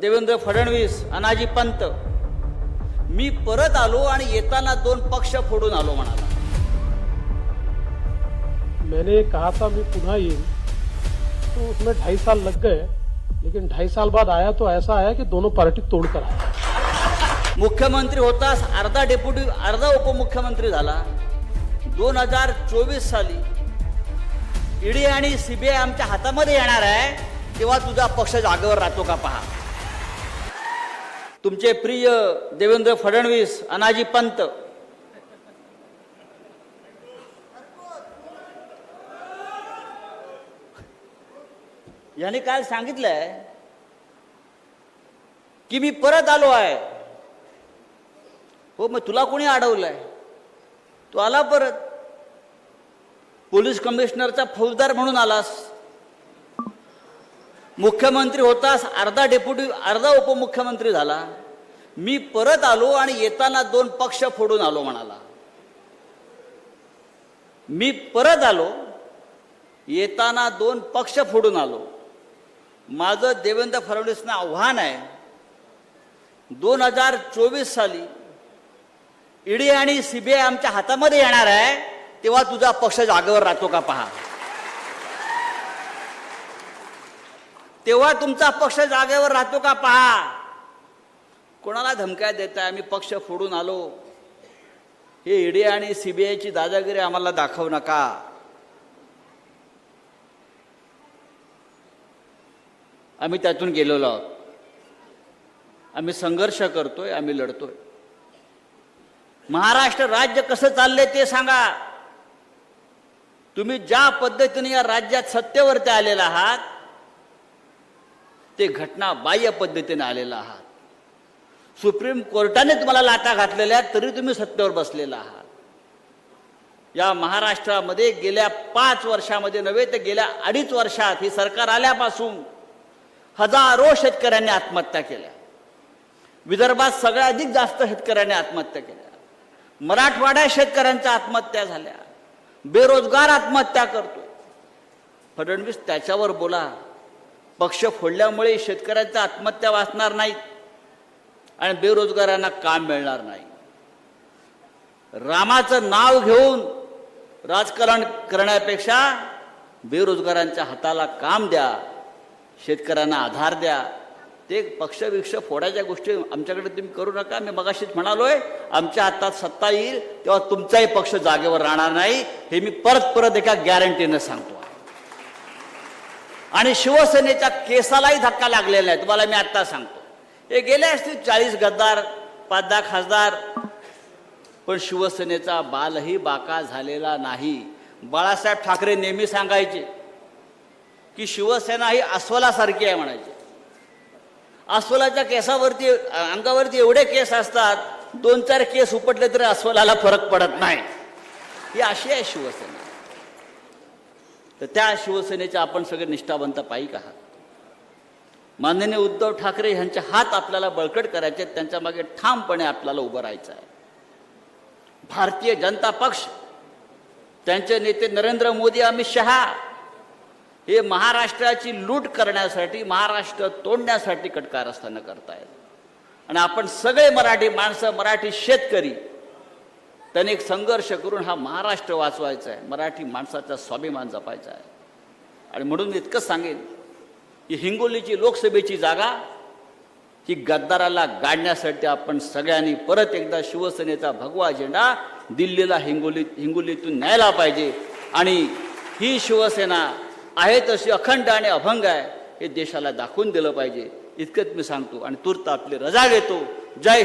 देवेंद्र फडणवीस अनाजी पंत. मी परत आलो आणि येताना दोन पक्ष फोडून आलो म्हणाला. मैंने कहा था मैं पुनः येईल तो उसमें ढाई साल लग गए लेकिन ढाई साल बाद आया तो ऐसा आया कि दोनों पार्टी तोड़कर आया मुख्यमंत्री होतास अर्धा डेप्युटी अर्धा उपमुख्यमंत्री झाला. दोन हजार चोवीस साली ईडी आणि सीबीआय आमच्या हातामध्ये येणार आहे तेव्हा तुझा पक्ष जागेवर राहतो का पहा. तुमचे प्रिय देवेंद्र फडणवीस अनाजी पंत. यांनी काल सांगितलंय की मी परत आलो आहे. हो मग तुला कोणी अडवलंय? तू आला परत? पोलीस कमिशनरचा फौजदार म्हणून आलास. मुख्यमंत्री होतास अर्धा डेप्युटी अर्धा उपमुख्यमंत्री झाला. मी परत आलो आणि येताना दोन पक्ष फोडून आलो म्हणाला. मी परत आलो येताना दोन पक्ष फोडून आलो. माझं देवेंद्र फडणवीसना आव्हान आहे दोन हजार चोवीस साली ईडी आणि सीबीआय आमच्या हातामध्ये येणार आहे तेव्हा तुझा पक्ष जागेवर राहतो का पहा. तेव्हा तुमचा पक्ष जागेवर राहतो का पहा? कोणाला धमक्या देत आहे आम्ही पक्ष फोडून आलो. हे ईडी आणि सीबीआयची दादागिरी आम्हाला दाखवू नका. आम्ही त्यातून गेलेलो आहोत. आम्ही संघर्ष करतोय आम्ही लढतोय. महाराष्ट्र राज्य कसं चाललंय ते सांगा. तुम्ही ज्या पद्धतीने या राज्यात सत्तेवरती आलेला आहात ते घटना बाह्य पद्धतीने आलेला आहात. सुप्रीम कोर्टाने तुम्हाला लाटा घातलेल्या आहेत, तरी तुम्ही सत्तेवर बसलेला आहात. या महाराष्ट्रामध्ये गेल्या पाच वर्षामध्ये नव्हे तर गेल्या अडीच वर्षात ही सरकार आल्यापासून हजारो शेतकऱ्यांनी आत्महत्या केल्या. विदर्भात सगळ्याधिक जास्त शेतकऱ्यांनी आत्महत्या केल्या. मराठवाड्यात शेतकऱ्यांच्या आत्महत्या झाल्या. बेरोजगार आत्महत्या करतोय. फडणवीस त्याच्यावर बोला. पक्ष फोडल्यामुळे शेतकऱ्यांच्या आत्महत्या वाचणार नाहीत आणि बेरोजगारांना काम मिळणार नाही. रामाचं नाव घेऊन राजकारण करण्यापेक्षा बेरोजगारांच्या हाताला काम द्या शेतकऱ्यांना आधार द्या. ते पक्षविक्ष फोडायच्या गोष्टी आमच्याकडे तुम्ही करू नका. मी मगाशीच म्हणालोय आमच्या हातात सत्ता येईल तेव्हा तुमचाही पक्ष जागेवर राहणार नाही. हे मी परत परत एका गॅरंटीनं सांगतो. आणि शिवसेनेच्या केसालाही धक्का लागलेला आहे. तुम्हाला मी आत्ता सांगतो. हे गेले असतील चाळीस गद्दार पाच दहा खासदार पण शिवसेनेचा बालही बाका झालेला नाही. बाळासाहेब ठाकरे नेहमी सांगायचे की शिवसेना ही अस्वलासारखी आहे म्हणायचे. अस्वलाच्या केसावरती अंगावरती एवढे केस असतात दोन चार केस उपटले तरी अस्वलाला फरक पडत नाही. ही अशी आहे शिवसेना. तर त्या शिवसेनेच्या आपण सगळे निष्ठावंत पायी आहात. माननीय उद्धव ठाकरे यांचे हात आपल्याला बळकट करायचे आहेत, त्यांच्या मागे ठामपणे आपल्याला उभं राहायचं आहे. भारतीय जनता पक्ष त्यांचे नेते नरेंद्र मोदी अमित शहा हे महाराष्ट्राची लूट करण्यासाठी महाराष्ट्र तोडण्यासाठी कटकारस्थानं करतायत. आणि आपण सगळे मराठी माणसं मराठी शेतकरी त्याने एक संघर्ष करून हा महाराष्ट्र वाचवायचा आहे. मराठी माणसाचा स्वाभिमान जपायचा आहे. आणि म्हणून इतकंच सांगेन की हिंगोलीची लोकसभेची जागा ही गद्दाराला गाडण्यासाठी आपण सगळ्यांनी परत एकदा शिवसेनेचा भगवा झेंडा दिल्लीला हिंगोली हिंगोलीतून न्यायला पाहिजे. आणि ही शिवसेना आहे तशी अखंड आणि अभंग आहे हे देशाला दाखवून दिलं पाहिजे. इतकंच मी सांगतो. आणि तूर्त आपली रजा घेतो. जय हिंद.